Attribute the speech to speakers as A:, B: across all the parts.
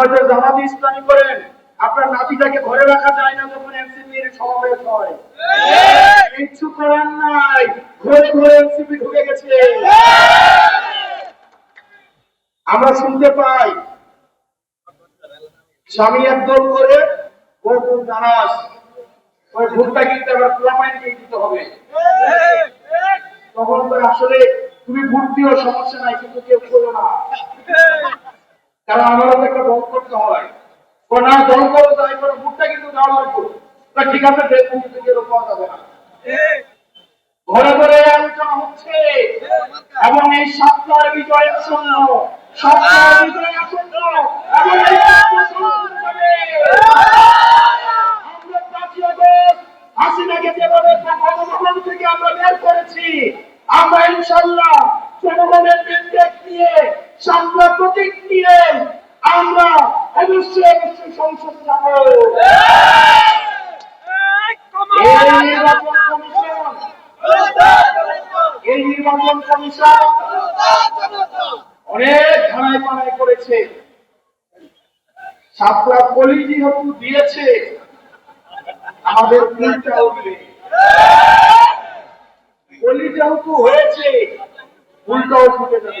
A: হয়তো জামাত ইসলামী করেন, আপনার নাতিটাকে ঘরে রাখা যায় না যখন এনসিপি এর সমাবেশ হয়। কিচ্ছু করার নাই, ঘরে ঘরে এনসিপি ঢুকে গেছে। আমরা শুনতে পাই, স্বামী একদল করে বউ জানাস ওই ভুট্টা কিনতে আবার পোলাপাইনকে দিতে হবে। তখন তো আসলে তুমি ভোট দিও সমস্যা নাই, কিন্তু কেউ করো না। কারণ একটা করতে হয়। না তাই করে কিন্তু দেওয়া লাগবে তা। ঠিক আছে পাওয়া যাবে না। ঘরে ঘরে আলোচনা হচ্ছে। এবং এই বিজয় আসন্ন। করেছি, আমরা ইনশাল্লাহ সামলা প্রতীক নিয়ে আমরা সংসদ যাব এই নির্বাচন কমিশন অনেক ধারায় পাড়ায় করেছে। কলি যেহেতু দিয়েছে। আমাদের ফুলটা উঠবে কলি যেহেতু হয়েছে ফুলটাও ফুটে যাবে।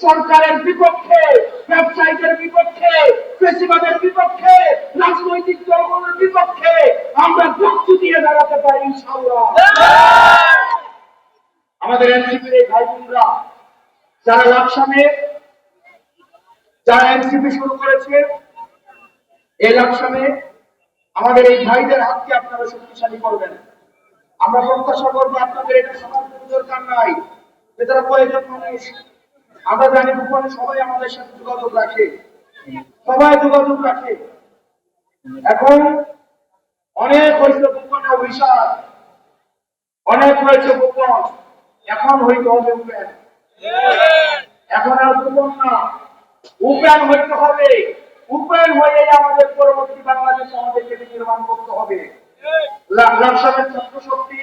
A: সরকারের বিপক্ষে, ব্যবসায়ীদের বিপক্ষে কৃষিবাদের বিপক্ষে, রাজনৈতিক দলগুলোর বিপক্ষে আমরা যুক্তি দিয়ে দাঁড়াতে পারি আমাদের এনসিপির এই ভাই বোনরা যারা লাকসামে যারা এনসিপি শুরু করেছে, এই লাকসামে আমাদের এই ভাইদের হাতকে আপনারা শক্তিশালী করবেন। আমরা প্রত্যাশা করব আপনাদের এটা কোনো দরকার নাই। তারা কয়েকজন মানুষ। আমরা জানি গোপনে সবাই আমাদের সাথে যোগাযোগ রাখে। সবাই যোগাযোগ রাখে। এখন অনেক হয়েছে গোপনে অভিশাপ অনেক হয়েছে গোপন এখন হইতে হবে উপেন। এখন আর গোপন না। উপেন হইতে হবে। উপেন হয়ে আমাদের পরবর্তী বাংলাদেশ আমাদেরকে নির্মাণ করতে হবে। লাকসামের ছাত্র শক্তি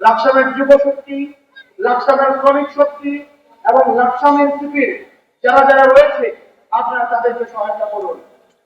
A: লাকসামের যুব শক্তি লাকসামের শ্রমিক শক্তি এবং নকশা যারা যারা রয়েছে আপনারা তাদেরকে সহায়তা করুন।